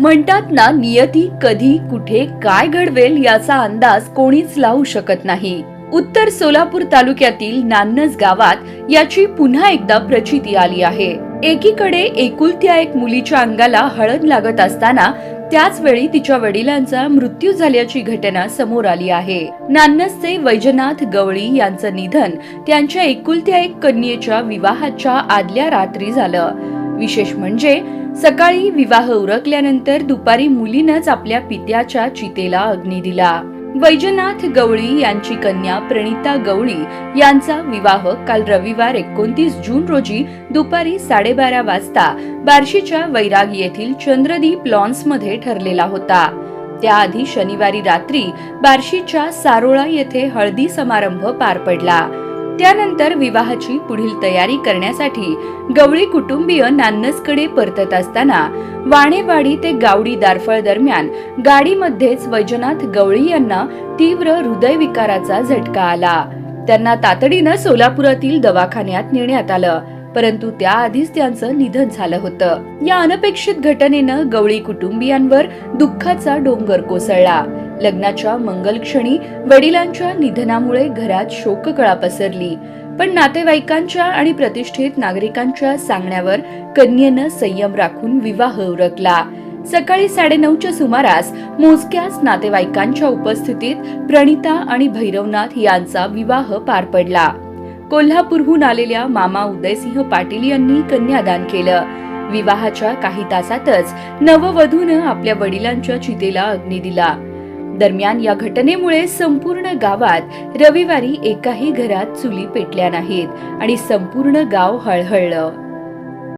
म्हणतात ना नियती कधी कुठे काय घडवेल याचा अंदाज कोणीच लावू शकत नाही. उत्तर सोलापूर तालुक्यातील नान्नज गावात याची पुन्हा एकदा प्रचिती आली आहे. एकीकडे एकुलत्या एक मुलीच्या अंगाला हळद लागत असताना त्याच वेळी तिच्या वडिलांचा मृत्यू झाल्याची घटना समोर आली आहे. नान्नसचे वैजनाथ गवळी यांचं निधन त्यांच्या एकुलत्या एक कन्येच्या विवाहाच्या आदल्या रात्री झालं. विशेष म्हणजे सकाळी विवाह उरकल्यानंतर दुपारी मुलीनंच आपल्या पित्याच्या चितेला अग्नी दिला. वैजनाथ गवळी यांची कन्या प्रणिता गवळी यांचा विवाह काल रविवार एकोणतीस जून रोजी दुपारी साडेबारा वाजता बार्शीच्या वैराग येथील चंद्रदीप लॉन्समध्ये ठरलेला होता. त्याआधी शनिवारी रात्री बार्शीच्या सारोळा येथे हळदी समारंभ पार पडला. त्यानंतर विवाहाची पुढील तयारी करण्यासाठी गवळी कुटुंबीय नान्नसकडे परतत असताना वाणेवाडी ते गावडी दारफळ दरम्यान गाडीमध्येच वैजनाथ गवळी यांना तीव्र हृदयविकाराचा झटका आला. त्यांना तातडीनं सोलापुरातील दवाखान्यात नेण्यात आलं परंतु त्याआधीच त्यांचं निधन झालं होतं. या अनपेक्षित घटनेनं गवळी कुटुंबियांवर दुःखाचा डोंगर कोसळला. लग्नाच्या मंगलक्षणी वडिलांच्या निधनामुळे घरात शोककळा पसरली. पण नातेवाईकांच्या आणि प्रतिष्ठित नागरिकांच्या सांगण्यावर कन्येनं संयम राखून विवाह उरकला. सकाळी साडेनऊच्या सुमारास मोजक्याच नातेवाईकांच्या उपस्थितीत प्रणिता आणि भैरवनाथ यांचा विवाह पार पडला. कोल्हापूरहून आलेल्या मामा उदयसिंह पाटील यांनी कन्यादान केलं. विवाहाच्या काही तासातच नववधूनं आपल्या वडिलांच्या चितेला अग्नी दिला. दरम्यान या घटनेमुळे संपूर्ण गावात रविवारी एकाही घरात चुली पेटल्या नाहीत आणि संपूर्ण गाव हळहळलं.